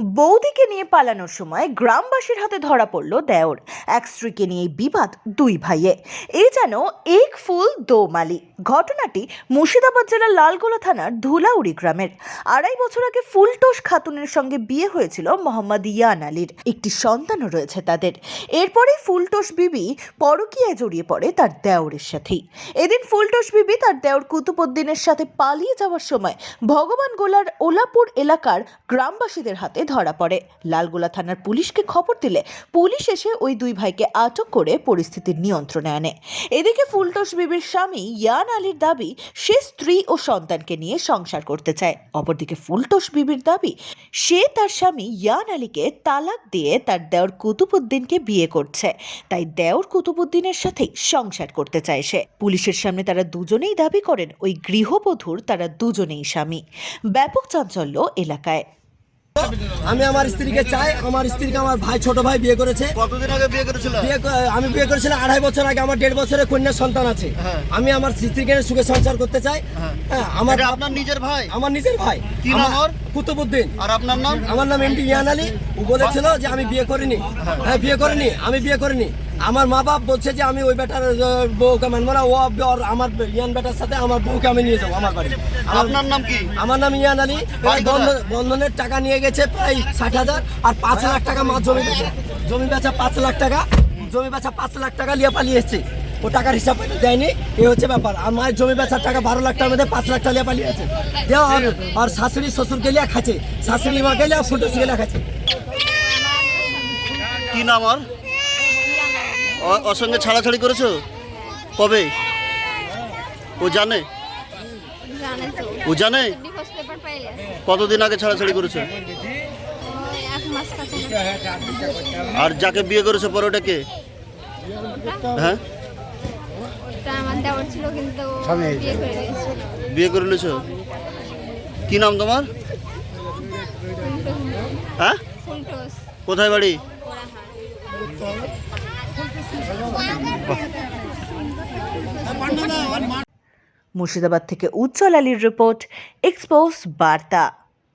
বৌদিকে নিয়ে পালানোর সময় গ্রামবাসীর হাতে ধরা পড়ল দেওর। এক স্ত্রীকে নিয়ে বিবাদ দুই ভাইয়ে। এই যেন এক ফুল দোমালি। ঘটনাটি মুর্শিদাবাদ জেলার লালগোলা থানার ধুলাউড়ি গ্রামের। আড়াই বছর আগে ফুলটোস খাতুনের সঙ্গে বিয়ে হয়েছিল মোহাম্মদ ইয়ান আলীর। একটি সন্তানও রয়েছে তাদের। এরপরে ফুলটোস বিবি পরকীয়ায় জড়িয়ে পড়ে তার দেওরের সাথেই। এদিন ফুলটোস বিবি তার দেওর কুতুবুদ্দিনের সাথে পালিয়ে যাওয়ার সময় ভগবান গোলার ওলাপুর এলাকার গ্রামবাসীদের হাতে ধরা পড়ে। লালগোলা থানার পুলিশকে খবর দিলে পুলিশ এসে ওই দুই ভাইকে আটক করে পরিস্থিতির নিয়ন্ত্রণে আনে। এদিকে ফুলটোস বিবির স্বামী ইয়ান আলীর দাবি, সে স্ত্রী ও সন্তানকে নিয়ে সংসার করতে চায়। অপরদিকে ফুলটোষ বিবির দাবি, সে তার স্বামী ইয়ান আলীকে তালাক দিয়ে তার দেওর কুতুবুদ্দিনকে বিয়ে করছে। তাই দেওর কুতুবুদ্দিনের সাথে সংসার করতে চায় সে। পুলিশের সামনে তারা দুজনেই দাবি করেন, ওই গৃহবধূর তারা দুজনেই স্বামী। ব্যাপক চাঞ্চল্য এলাকায়। আমি আমার স্ত্রীকে চাই আমার স্ত্রীকে আমার ভাই ছোট ভাই বিয়ে করেছে কতদিন আগে বিয়ে করেছিল বিয়ে আমি বিয়ে করেছিলাম আড়াই বছর আগে আমার দেড় বছরের কন্যা সন্তান আছে হ্যাঁ। আমি আমার স্ত্রীকে সুখে সংসার করতে চাই হ্যাঁ। হ্যাঁ আমার আপনার নিজের ভাই আমার নিজের ভাই কি নাম? কুতুবুদ্দিন। আর আপনার নাম? আমার নাম এমডি ইয়ান আলী। ও বলেছিল যে আমি বিয়ে করিনি। হ্যাঁ বিয়ে করিনি আমি বিয়ে করিনি। আমার মা বাপ বলছে যে আমি ওই বেটার বউকে মানবো না। ও ওর আমার ইয়ান বেটার সাথে আমার বউকে আমি নিয়ে যাব আমার বাড়ি। আপনার নাম কি? আমার নাম ইয়ান আলী। বন্ধন- বন্ধনের টাকা নিয়ে গেছে প্রায় ষাট হাজার আর পাঁচ লাখ টাকা মাছ জমি বেচে। জমি বেচা পাঁচ লাখ টাকা। জমি বেচা পাঁচ লাখ টাকা নিয়ে পালিয়ে এসছে। ও টাকার হিসাব দেয়নি এই হচ্ছে ব্যাপার। আর মায়ের জমি বেচার টাকা বারো লাখ টাকার মধ্যে পাঁচ লাখ টাকা পালিয়ে আছে দেও, আর আর শাশুড়ি শ্বশুর গেলিয়া খাচ্ছে। শাশুড়ি মা গেলে আর ফুটুস গেলে খাচ্ছে। কি নাম ও- ওর সঙ্গে ছাড়াছাড়ি করেছ? কবে? ও জানে? ও জানে? কতদিন আগে ছাড়াছাড়ি করেছ? আর যাকে বিয়ে করেছ পরে ওটা কে হ্যাঁ? বিয়ে করে নিয়েছো? কি নাম তোমার? হ্যাঁ? কোথায় বাড়ি? মুর্শিদাবাদ থেকে উজ্জ্বল আলীর রিপোর্ট এক্সপোজ বার্তা।